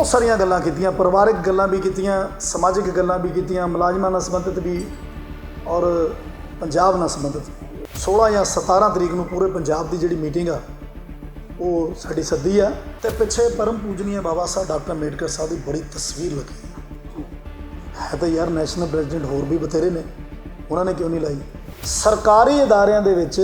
ਬਹੁਤ ਸਾਰੀਆਂ ਗੱਲਾਂ ਕੀਤੀਆਂ, ਪਰਿਵਾਰਿਕ ਗੱਲਾਂ ਵੀ ਕੀਤੀਆਂ, ਸਮਾਜਿਕ ਗੱਲਾਂ ਵੀ ਕੀਤੀਆਂ, ਮੁਲਾਜ਼ਮਾਂ ਨਾਲ ਸੰਬੰਧਿਤ ਵੀ ਔਰ ਪੰਜਾਬ ਨਾਲ ਸੰਬੰਧਿਤ। 16 ਜਾਂ 17 ਤਰੀਕ ਨੂੰ ਪੂਰੇ ਪੰਜਾਬ ਦੀ ਜਿਹੜੀ ਮੀਟਿੰਗ ਆ, ਉਹ ਸਾਡੀ ਸੱਦੀ ਆ ਤੇ ਪਿੱਛੇ ਪਰਮ ਪੂਜਨੀय ਬਾਬਾ ਸਾਹਿਬ ਡਾਕਟਰ ਅੰਬੇਡਕਰ ਸਾਹਿਬ ਦੀ ਬੜੀ ਤਸਵੀਰ ਲੱਗੀ ਹੈ ਤਾਂ ਯਾਰ ਨੈਸ਼ਨਲ ਪ੍ਰੈਜ਼ੀਡੈਂਟ ਹੋਰ ਵੀ ਬਥੇਰੇ ਨੇ, ਉਹਨਾਂ ਨੇ ਕਿਉਂ ਨਹੀਂ ਲਾਈ? ਸਰਕਾਰੀ ਅਦਾਰਿਆਂ ਦੇ ਵਿੱਚ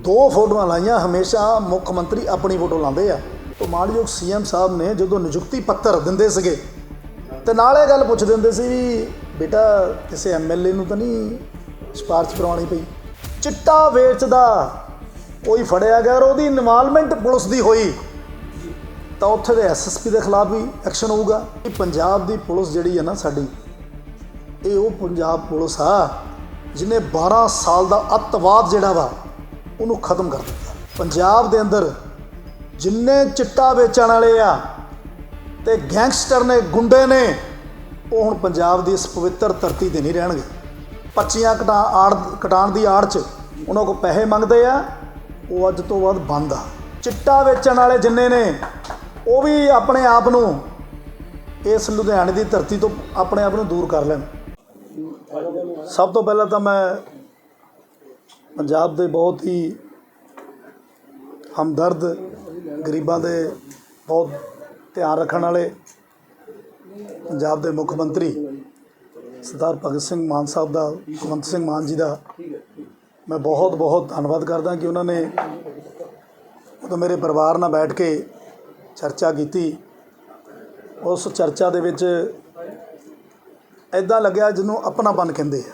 ਦੋ ਫੋਟੋਆਂ ਲਾਈਆਂ, ਹਮੇਸ਼ਾ ਮੁੱਖ ਮੰਤਰੀ ਆਪਣੀ ਫੋਟੋ ਲਾਉਂਦੇ ਆ। ਤੋਂ ਮਾਨਯੋਗ ਸੀਐਮ ਸਾਹਿਬ ਨੇ ਜਦੋਂ ਨਿਯੁਕਤੀ ਪੱਤਰ ਦਿੰਦੇ ਸੀਗੇ, ਤੇ ਨਾਲ ਇਹ ਗੱਲ ਪੁੱਛਦੇ ਹੁੰਦੇ ਸੀ ਵੀ ਬੇਟਾ ਕਿਸੇ ਐਮਐਲਏ ਨੂੰ ਤਾਂ ਨਹੀਂ ਸਿਫਾਰਿਸ਼ ਕਰਵਾਉਣੀ ਪਈ। ਚਿੱਟਾ ਵੇਚਦਾ ਕੋਈ ਫੜਿਆ ਗਿਆ ਔਰ ਉਹਦੀ ਇਨਵੋਲਵਮੈਂਟ ਪੁਲਿਸ ਦੀ ਹੋਈ। ਤਾਂ ਉੱਥੇ ਦੇ ਐਸਐਸਪੀ ਦੇ ਖਿਲਾਫ ਵੀ ਐਕਸ਼ਨ ਹੋਊਗਾ। ਇਹ ਪੰਜਾਬ ਦੀ ਪੁਲਿਸ ਜਿਹੜੀ ਹੈ ਨਾ ਸਾਡੀ, ਇਹ ਉਹ ਪੰਜਾਬ ਪੁਲਿਸ ਆ ਜਿਹਨੇ 12 ਸਾਲ ਦਾ ਅੱਤਵਾਦ ਜਿਹੜਾ ਵਾ, ਉਹਨੂੰ ਖਤਮ ਕਰ ਦਿੱਤਾ। ਪੰਜਾਬ ਦੇ ਅੰਦਰ ਜਿੰਨੇ ਚਿੱਟਾ ਵੇਚਣ ਵਾਲੇ ਆ ਤੇ ਗੈਂਗਸਟਰ ਨੇ, ਗੁੰਡੇ ਨੇ, ਉਹ ਹੁਣ ਪੰਜਾਬ ਦੀ ਇਸ ਪਵਿੱਤਰ ਧਰਤੀ ਤੇ ਨਹੀਂ ਰਹਿਣਗੇ। ਪੱਚੀਆਂ ਕਟਾ, ਆੜ, ਕਟਾਣ ਦੀ ਆੜ 'ਚ ਉਹਨਾਂ ਕੋ ਪੈਸੇ ਮੰਗਦੇ ਆ, ਉਹ ਅੱਜ ਤੋਂ ਬਾਅਦ ਬੰਦ ਆ। ਚਿੱਟਾ ਵੇਚਣ ਵਾਲੇ ਜਿੰਨੇ ਨੇ, ਉਹ ਵੀ ਆਪਣੇ ਆਪ ਨੂੰ ਇਸ ਲੁਧਿਆਣੇ ਦੀ ਧਰਤੀ ਤੋਂ ਆਪਣੇ ਆਪ ਨੂੰ ਦੂਰ ਕਰ ਲੈਣ। ਸਭ ਤੋਂ ਪਹਿਲਾਂ ਤਾਂ ਮੈਂ ਪੰਜਾਬ ਦੇ ਬਹੁਤ ਹੀ ਹਮਦਰਦ ਗਰੀਬਾਂ ਦੇ ਬਹੁਤ ਧਿਆਨ ਰੱਖਣ ਵਾਲੇ ਪੰਜਾਬ ਦੇ ਮੁੱਖ ਮੰਤਰੀ ਸਰਦਾਰ ਭਗਤ ਸਿੰਘ ਮਾਨ ਸਾਹਿਬ ਦਾ, ਭਗਵੰਤ ਸਿੰਘ ਮਾਨ ਜੀ ਦਾ ਮੈਂ ਬਹੁਤ ਬਹੁਤ ਧੰਨਵਾਦ ਕਰਦਾ ਕਿ ਉਹਨਾਂ ਨੇ ਉਦੋਂ ਮੇਰੇ ਪਰਿਵਾਰ ਨਾਲ ਬੈਠ ਕੇ ਚਰਚਾ ਕੀਤੀ। ਉਸ ਚਰਚਾ ਦੇ ਵਿੱਚ ਐਦਾਂ ਲੱਗਿਆ ਜਿਹਨੂੰ ਆਪਣਾਪਨ ਕਹਿੰਦੇ ਆ।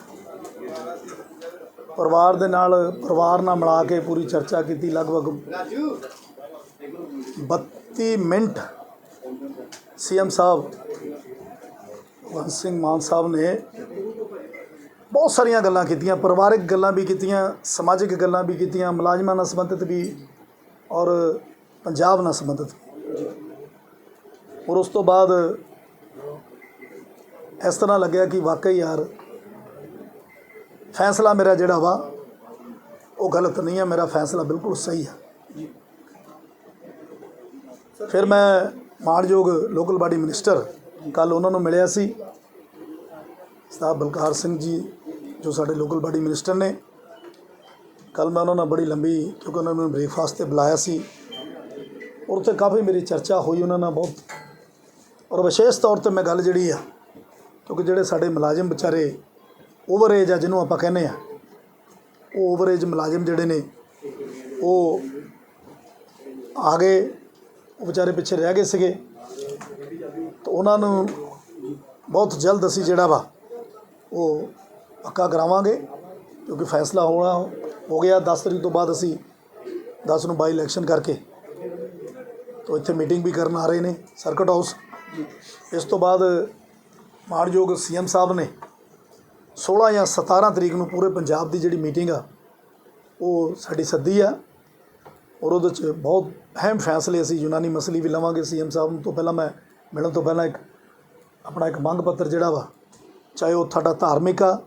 ਪਰਿਵਾਰ ਦੇ ਨਾਲ ਪਰਿਵਾਰ ਨਾਲ ਮਿਲਾ ਕੇ ਪੂਰੀ ਚਰਚਾ ਕੀਤੀ। ਲਗਭਗ 32 ਮਿੰਟ ਸੀਐਮ ਸਾਹਿਬ ਭਗਵੰਤ ਸਿੰਘ ਮਾਨ ਸਾਹਿਬ ਨੇ ਬਹੁਤ ਸਾਰੀਆਂ ਗੱਲਾਂ ਕੀਤੀਆਂ ਪਰਿਵਾਰਕ ਗੱਲਾਂ ਵੀ ਕੀਤੀਆਂ ਸਮਾਜਿਕ ਗੱਲਾਂ ਵੀ ਕੀਤੀਆਂ ਮੁਲਾਜ਼ਮਾਂ ਨਾਲ ਸੰਬੰਧਿਤ ਵੀ ਔਰ ਪੰਜਾਬ ਨਾਲ ਸੰਬੰਧਿਤ ਵੀ। ਔਰ ਉਸ ਤੋਂ ਬਾਅਦ ਇਸ ਤਰ੍ਹਾਂ ਲੱਗਿਆ ਕਿ ਵਾਕਈ ਯਾਰ ਫੈਸਲਾ ਮੇਰਾ ਜਿਹੜਾ ਵਾ ਉਹ ਗਲਤ ਨਹੀਂ ਹੈ ਮੇਰਾ ਫੈਸਲਾ ਬਿਲਕੁਲ ਸਹੀ ਹੈ ਫਿਰ ਮੈਂ ਮਾਣਯੋਗ ਲੋਕਲ ਬਾਡੀ ਮਿਨਿਸਟਰ ਕੱਲ ਉਹਨਾਂ ਨੂੰ ਮਿਲਿਆ ਸੀ। ਸਾਹਿਬ ਬਲਕਾਰ ਸਿੰਘ ਜੀ, ਜੋ ਸਾਡੇ ਲੋਕਲ ਬਾਡੀ ਮਿਨਿਸਟਰ ਨੇ। ਕੱਲ ਮੈਂ ਉਹਨਾਂ ਨਾਲ ਬੜੀ ਲੰਬੀ, ਕਿਉਂਕਿ ਉਹਨਾਂ ਨੂੰ ਮੈਨੂੰ ਬ੍ਰੇਕਫਾਸਟ ਤੇ ਬੁਲਾਇਆ ਸੀ। ਔਰ ਉੱਥੇ ਕਾਫੀ ਮੇਰੀ ਚਰਚਾ ਹੋਈ ਉਹਨਾਂ ਨਾਲ ਬਹੁਤ। ਔਰ ਵਿਸ਼ੇਸ਼ ਤੌਰ ਤੇ ਮੈਂ ਗੱਲ ਜਿਹੜੀ ਆ, ਕਿਉਂਕਿ ਜਿਹੜੇ ਸਾਡੇ ਮੁਲਾਜ਼ਮ ਵਿਚਾਰੇ ਓਵਰ ਏਜ ਆ ਜਿਹਨੂੰ ਆਪਾਂ ਕਹਿੰਦੇ ਆ, ਉਹ ਓਵਰ ਏਜ ਮੁਲਾਜ਼ਮ ਜਿਹੜੇ ਨੇ, ਉਹ ਆ ਗਏ। ਉਹ ਵਿਚਾਰੇ ਪਿੱਛੇ ਰਹਿ ਗਏ ਸੀਗੇ। ਤਾਂ ਉਹਨਾਂ ਨੂੰ ਬਹੁਤ ਜਲਦ ਅਸੀਂ ਜਿਹੜਾ ਵਾ, ਉਹ ਪੱਕਾ ਕਰਾਵਾਂਗੇ, ਕਿਉਂਕਿ ਫੈਸਲਾ ਹੋਣਾ ਹੋ ਗਿਆ। 10 ਤਰੀਕ ਤੋਂ ਬਾਅਦ ਅਸੀਂ 10 ਨੂੰ ਬਾਈ ਇਲੈਕਸ਼ਨ ਕਰਕੇ ਤੋਂ ਇੱਥੇ ਮੀਟਿੰਗ ਵੀ ਕਰਨ ਆ ਰਹੇ ਨੇ ਸਰਕਟ ਹਾਊਸ ਇਸ ਤੋਂ ਬਾਅਦ ਮਾਣਯੋਗ ਸੀਐਮ ਸਾਹਿਬ ਨੇ 16 ਜਾਂ 17 ਤਰੀਕ ਨੂੰ ਪੂਰੇ ਪੰਜਾਬ ਦੀ ਜਿਹੜੀ ਮੀਟਿੰਗ ਆ, ਉਹ ਸਾਡੀ ਸੱਦੀ ਆ। ਔਰ ਉਹਦੇ 'ਚ ਬਹੁਤ ਅਹਿਮ ਫੈਸਲੇ ਅਸੀਂ ਯੂਨਾਨੀ ਮਸਲੀ ਵੀ ਲਵਾਂਗੇ ਸੀਐਮ ਸਾਹਿਬ ਨੂੰ ਤੋਂ ਪਹਿਲਾਂ ਮੈਂ, ਮਿਲਣ ਤੋਂ ਪਹਿਲਾਂ ਇੱਕ ਆਪਣਾ ਇੱਕ ਮੰਗ ਪੱਤਰ ਜਿਹੜਾ ਵਾ, ਚਾਹੇ ਉਹ ਤੁਹਾਡਾ ਧਾਰਮਿਕ ਆ,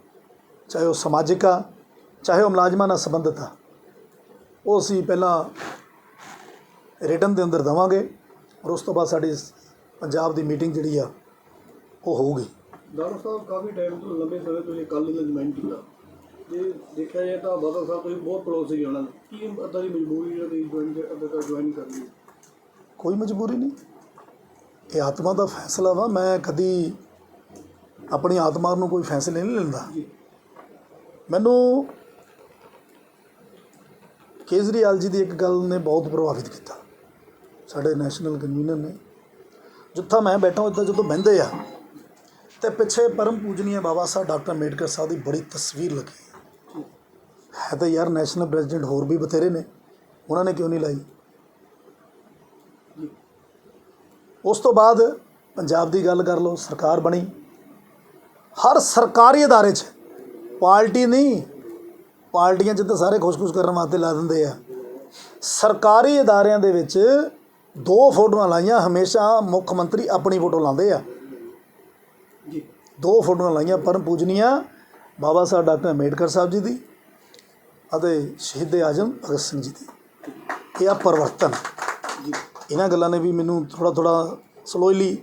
ਚਾਹੇ ਉਹ ਸਮਾਜਿਕ ਆ, ਚਾਹੇ ਉਹ ਮੁਲਾਜ਼ਮਾਂ ਨਾਲ ਸੰਬੰਧਿਤ ਆ, ਉਹ ਅਸੀਂ ਪਹਿਲਾਂ ਰਿਟਨ ਦੇ ਅੰਦਰ ਦੇਵਾਂਗੇ ਔਰ ਉਸ ਤੋਂ ਬਾਅਦ ਸਾਡੀ ਪੰਜਾਬ ਦੀ ਮੀਟਿੰਗ ਜਿਹੜੀ ਆ, ਉਹ ਹੋਊਗੀ। ਦਾਣਾ ਸਾਹਿਬ ਕਾਫੀ ਟਾਈਮ ਤੋਂ ਲੰਬੇ ਸਮੇਂ ਤੋਂ ਇਹ ਕੱਲ ਨੇ ਜੁਆਇਨ ਕੀਤਾ। ਜੇ ਦੇਖਿਆ ਜਾਏ ਤਾਂ ਬਾਦਲ ਸਾਹਿਬ ਤੁਸੀਂ ਬਹੁਤ ਕਲੋਜ਼ ਸੀ ਉਹਨਾਂ ਨਾਲ। ਕੀ ਅੱਦਾ ਦੀ ਮਜਬੂਰੀ ਹੈ ਤੁਸੀਂ ਜੁਆਇਨ ਅੱਦਾ ਦਾ ਜੁਆਇਨ ਕਰ ਲਈ ਕੋਈ ਮਜਬੂਰੀ ਨਹੀਂ। ਇਹ ਆਤਮਾ ਦਾ ਫੈਸਲਾ ਵਾ। ਮੈਂ ਕਦੀ ਆਪਣੀ ਆਤਮਾ ਨੂੰ ਕੋਈ ਫੈਸਲੇ ਨਹੀਂ ਲੈਂਦਾ। ਮੈਨੂੰ ਕੇਜਰੀਵਾਲ ਜੀ ਦੀ ਇੱਕ ਗੱਲ ਨੇ ਬਹੁਤ ਪ੍ਰਭਾਵਿਤ ਕੀਤਾ। ਸਾਡੇ ਨੈਸ਼ਨਲ ਕਨਵੀਨਰ ਨੇ। ਜਿੱਥਾ ਮੈਂ ਬੈਠਾ ਉੱਥੇ ਜਦੋਂ ਬਹਿੰਦੇ ਆ ਤੇ ਪਿੱਛੇ ਪਰਮ ਪੂਜਨੀय ਬਾਬਾ ਸਾਹਿਬ ਡਾਕਟਰ ਅੰਬੇਡਕਰ ਸਾਹਿਬ ਦੀ ਬੜੀ ਤਸਵੀਰ ਲੱਗੀ। ਹੈ ਤਾਂ ਯਾਰ ਨੈਸ਼ਨਲ ਪ੍ਰੈਜ਼ੀਡੈਂਟ ਹੋਰ ਵੀ ਬਥੇਰੇ ਨੇ। ਉਹਨਾਂ ਨੇ ਕਿਉਂ ਨਹੀਂ ਲਾਈ? ਉਸ ਤੋਂ ਬਾਅਦ ਪੰਜਾਬ ਦੀ ਗੱਲ ਕਰ ਲਓ ਸਰਕਾਰ ਬਣੀ। ਹਰ ਸਰਕਾਰੀ ਅਦਾਰੇ 'ਚ ਪਾਰਟੀ ਨਹੀਂ ਪਾਰਟੀਆਂ 'ਚ ਤਾਂ ਸਾਰੇ ਖੁਸ਼-ਖੁਸ਼ ਕਰਨ ਵਾਸਤੇ ਲਾ ਦਿੰਦੇ ਆ। ਸਰਕਾਰੀ ਅਦਾਰਿਆਂ ਦੇ ਵਿੱਚ ਦੋ ਫੋਟੋਆਂ ਲਾਈਆਂ ਹਮੇਸ਼ਾ ਮੁੱਖ ਮੰਤਰੀ ਆਪਣੀ ਫੋਟੋ ਲਾਉਂਦੇ ਆ। ਜੀ। ਦੋ ਫੋਟੋਆਂ ਲਾਈਆਂ ਪਰਮ ਪੂਜਨੀਆ ਬਾਬਾ ਸਾਹਿਬ ਡਾਕਟਰ ਅੰਬੇਡਕਰ ਸਾਹਿਬ ਜੀ ਦੀ। ਅਤੇ ਸ਼ਹੀਦ ਆਜਮ ਭਗਤ ਸਿੰਘ ਜੀ ਦੀ। ਇਹ ਆ ਪਰਿਵਰਤਨ। ਇਹਨਾਂ ਗੱਲਾਂ ਨੇ ਵੀ ਮੈਨੂੰ ਥੋੜਾ ਥੋੜਾ ਸਲੋਇਲੀ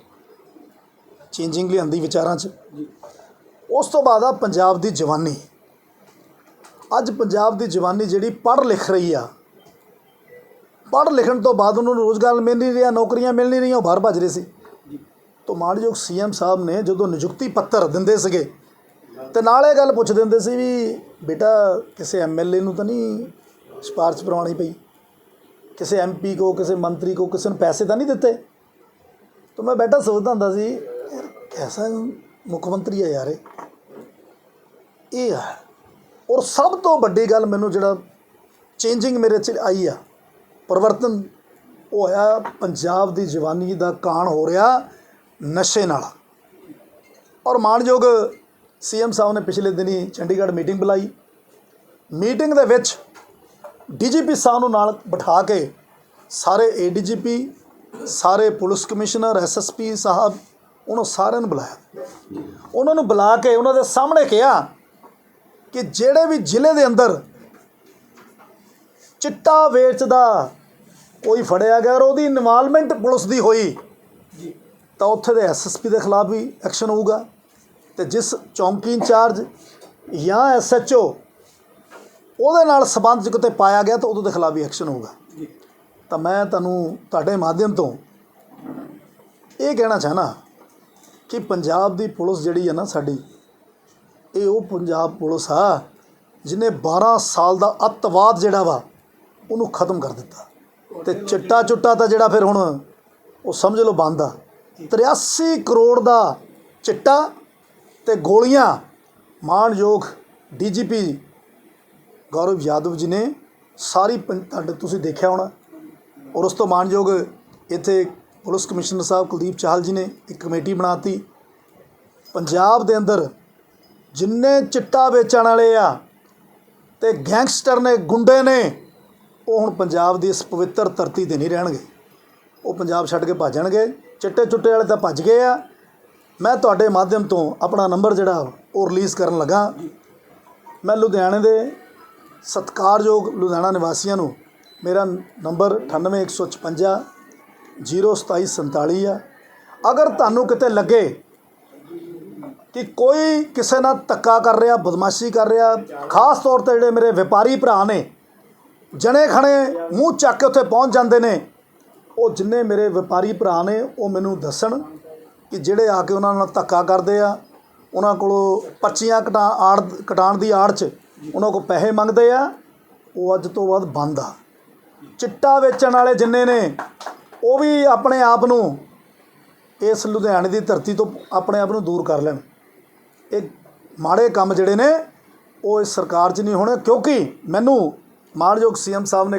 ਚੇਂਜਿੰਗ ਲਿਆਂਦੀ ਵਿਚਾਰਾਂ 'ਚ। ਉਸ ਤੋਂ ਬਾਅਦ ਆ ਪੰਜਾਬ ਦੀ ਜਵਾਨੀ। ਅੱਜ ਪੰਜਾਬ ਦੀ ਜਵਾਨੀ ਜਿਹੜੀ ਪੜ੍ਹ ਲਿਖ ਰਹੀ ਆ। ਪੜ੍ਹ ਲਿਖਣ ਤੋਂ ਬਾਅਦ ਉਹਨਾਂ ਨੂੰ ਰੋਜ਼ਗਾਰ ਮਿਲ ਨਹੀਂ ਰਿਹਾ, ਨੌਕਰੀਆਂ ਮਿਲ ਨਹੀਂ ਰਹੀਆਂ, ਉਹ ਬਾਹਰ ਭੱਜ ਰਹੇ ਸੀ। ਤੋਂ ਮਾਨਯੋਗ ਸੀਐਮ ਸਾਹਿਬ ਨੇ ਜਦੋਂ ਨਿਯੁਕਤੀ ਪੱਤਰ ਦਿੰਦੇ ਸੀਗੇ, ਤੇ ਨਾਲ ਇਹ ਗੱਲ ਪੁੱਛ ਦਿੰਦੇ ਸੀ ਵੀ ਬੇਟਾ, ਕਿਸੇ ਐਮਐਲਏ ਨੂੰ ਤਾਂ ਨਹੀਂ ਸਿਫਾਰਿਸ਼ ਕਰਵਾਉਣੀ ਪਈ। ਕਿਸੇ ਐਮਪੀ ਕੋ, ਕਿਸੇ ਮੰਤਰੀ ਕੋ, ਕਿਸੇ ਨੂੰ ਪੈਸੇ ਤਾਂ ਨਹੀਂ ਦਿੱਤੇ। ਤਾਂ ਮੈਂ ਬੇਟਾ ਸੋਚਦਾ ਹੁੰਦਾ ਸੀ, ਯਾਰ ਕੈਸਾ ਮੁੱਖ ਮੰਤਰੀ ਹੈ ਯਾਰ ਇਹ। ਹੈ ਔਰ ਸਭ ਤੋਂ ਵੱਡੀ ਗੱਲ ਮੈਨੂੰ ਜਿਹੜਾ ਚੇਂਜਿੰਗ ਮੇਰੇ 'ਚ ਆਈ ਆ, ਪਰਿਵਰਤਨ। ਉਹ ਹੋਇਆ ਪੰਜਾਬ ਦੀ ਜਵਾਨੀ ਦਾ ਕਾਣ ਹੋ ਰਿਹਾ ਨਸ਼ੇ ਨਾਲ। ਔਰ ਮਾਣਯੋਗ ਸੀਐਮ ਸਾਹਿਬ ਨੇ ਪਿਛਲੇ ਦਿਨੀ ਚੰਡੀਗੜ੍ਹ ਮੀਟਿੰਗ ਬੁਲਾਈ। ਮੀਟਿੰਗ ਦੇ ਵਿੱਚ ਡੀਜੀਪੀ ਸਾਹਿਬ ਨੂੰ ਨਾਲ ਬਿਠਾ ਕੇ ਸਾਰੇ ਏਡੀਜੀਪੀ, ਸਾਰੇ ਪੁਲਿਸ ਕਮਿਸ਼ਨਰ ਐਸਐਸਪੀ ਸਾਹਿਬ, ਉਹਨਾਂ ਸਾਰਿਆਂ ਨੂੰ ਬੁਲਾਇਆ। ਉਹਨਾਂ ਨੂੰ ਬੁਲਾ ਕੇ ਉਹਨਾਂ ਦੇ ਸਾਹਮਣੇ ਕਿਹਾ ਕਿ ਜਿਹੜੇ ਵੀ ਜ਼ਿਲ੍ਹੇ ਦੇ ਅੰਦਰ ਚਿੱਟਾ ਵੇਚਦਾ ਕੋਈ ਫੜਿਆ ਗਿਆ ਔਰ ਉਹਦੀ ਇਨਵਾਲਵਮੈਂਟ ਪੁਲਿਸ ਦੀ ਹੋਈ, ਤਾਂ ਉੱਥੇ ਦੇ ਐਸਐਸਪੀ ਦੇ ਖਿਲਾਫ ਵੀ ਐਕਸ਼ਨ ਹੋਊਗਾ। ਤੇ ਜਿਸ ਚੌਂਕੀ ਇੰਚਾਰਜ ਜਾਂ ਐਸਐਚਓ ਉਹਦੇ ਨਾਲ ਸਬੰਧ ਕਿਤੇ ਪਾਇਆ ਗਿਆ ਤਾਂ ਉਹਦੇ ਖਿਲਾਫ ਵੀ ਐਕਸ਼ਨ ਹੋਊਗਾ। ਤਾਂ ਮੈਂ ਤੁਹਾਨੂੰ ਤੁਹਾਡੇ ਮਾਧਿਅਮ ਤੋਂ ਇਹ ਕਹਿਣਾ ਚਾਹਨਾ ਕਿ ਪੰਜਾਬ ਦੀ ਪੁਲਿਸ ਜਿਹੜੀ ਹੈ ਨਾ ਸਾਡੀ ਇਹ ਉਹ ਪੰਜਾਬ ਪੁਲਿਸ ਆ ਜਿਹਨੇ 12 ਸਾਲ ਦਾ ਅੱਤਵਾਦ ਜਿਹੜਾ ਵਾ ਉਹਨੂੰ ਖਤਮ ਕਰ ਦਿੱਤਾ। ਤੇ ਚਿੱਟਾ ਚੁੱਟਾ ਤਾਂ ਜਿਹੜਾ ਫਿਰ ਹੁਣ ਉਹ ਸਮਝ ਲਓ ਬੰਦ ਆ। 83 ਕਰੋੜ ਦਾ ਚਿੱਟਾ ਤੇ ਗੋਲੀਆਂ। ਮਾਣਯੋਗ ਡੀਜੀਪੀ ਗੌਰਵ ਯਾਦਵ ਜੀ ਨੇ ਸਾਰੀ ਪੰ- ਤੁਹਾਡੇ ਤੁਸੀਂ ਦੇਖਿਆ ਹੋਣਾ। ਔਰ ਉਸ ਤੋਂ ਮਾਣਯੋਗ ਇੱਥੇ ਪੁਲਿਸ ਕਮਿਸ਼ਨਰ ਸਾਹਿਬ ਕੁਲਦੀਪ ਚਾਹਲ ਜੀ ਨੇ ਇੱਕ ਕਮੇਟੀ ਬਣਾਤੀ। ਪੰਜਾਬ ਦੇ ਅੰਦਰ ਜਿੰਨੇ ਚਿੱਟਾ ਵੇਚਣ ਵਾਲੇ ਆ ਤੇ ਗੈਂਗਸਟਰ ਨੇ, ਗੁੰਡੇ ਨੇ, ਉਹ ਹੁਣ ਪੰਜਾਬ ਦੀ ਇਸ ਪਵਿੱਤਰ ਧਰਤੀ ਤੇ ਨਹੀਂ ਰਹਿਣਗੇ। ਉਹ ਪੰਜਾਬ ਛੱਡ ਕੇ ਭੱਜਣਗੇ ਚਿੱਟੇ ਚੁੱਟੇ ਵਾਲੇ ਤਾਂ ਭੱਜ ਗਏ ਆ। ਮੈਂ ਤੁਹਾਡੇ ਮਾਧਿਅਮ ਤੋਂ ਆਪਣਾ ਨੰਬਰ ਜਿਹੜਾ ਉਹ ਰਿਲੀਜ਼ ਕਰਨ ਲੱਗਾ। ਮੈਂ ਲੁਧਿਆਣੇ ਦੇ ਸਤਿਕਾਰਯੋਗ ਲੁਧਿਆਣਾ ਨਿਵਾਸੀਆਂ ਨੂੰ ਮੇਰਾ ਨੰਬਰ 98156 02747 ਆ। ਅਗਰ ਤੁਹਾਨੂੰ ਕਿਤੇ ਲੱਗੇ ਕਿ ਕੋਈ ਕਿਸੇ ਨਾਲ ਧੱਕਾ ਕਰ ਰਿਹਾ, ਬਦਮਾਸ਼ੀ ਕਰ ਰਿਹਾ, ਖਾਸ ਤੌਰ ਤੇ ਜਿਹੜੇ ਮੇਰੇ ਵਪਾਰੀ ਭਰਾ ਨੇ, ਜਣੇ ਖਣੇ ਮੂੰਹ ਚੱਕ ਕੇ ਉੱਥੇ ਪਹੁੰਚ ਜਾਂਦੇ ਨੇ, ਉਹ ਜਿੰਨੇ ਮੇਰੇ ਵਪਾਰੀ ਭਰਾ ਨੇ, ਉਹ ਮੈਨੂੰ ਦੱਸਣ। ਕਿ ਜਿਹੜੇ ਆ ਕੇ ਉਹਨਾਂ ਨਾਲ ਧੱਕਾ ਕਰਦੇ ਆ, ਉਹਨਾਂ ਕੋਲੋਂ ਪਰਚੀਆਂ ਕਟਾ, ਆੜ, ਕਟਾਉਣ ਦੀ ਆੜ 'ਚ ਉਹਨਾਂ ਕੋਲ ਪੈਸੇ ਮੰਗਦੇ ਆ, ਉਹ ਅੱਜ ਤੋਂ ਬਾਅਦ ਬੰਦ ਆ। ਚਿੱਟਾ ਵੇਚਣ ਵਾਲੇ ਜਿੰਨੇ ਨੇ, ਉਹ ਵੀ ਆਪਣੇ ਆਪ ਨੂੰ ਇਸ ਲੁਧਿਆਣੇ ਦੀ ਧਰਤੀ ਤੋਂ ਆਪਣੇ ਆਪ ਨੂੰ ਦੂਰ ਕਰ ਲੈਣ। ਇਹ ਮਾੜੇ ਕੰਮ ਜਿਹੜੇ ਨੇ, ਉਹ ਇਸ ਸਰਕਾਰ 'ਚ ਨਹੀਂ ਹੋਣੇ, ਕਿਉਂਕਿ ਮੈਨੂੰ ਮਾਣਯੋਗ ਸੀਐਮ ਸਾਹਿਬ ਨੇ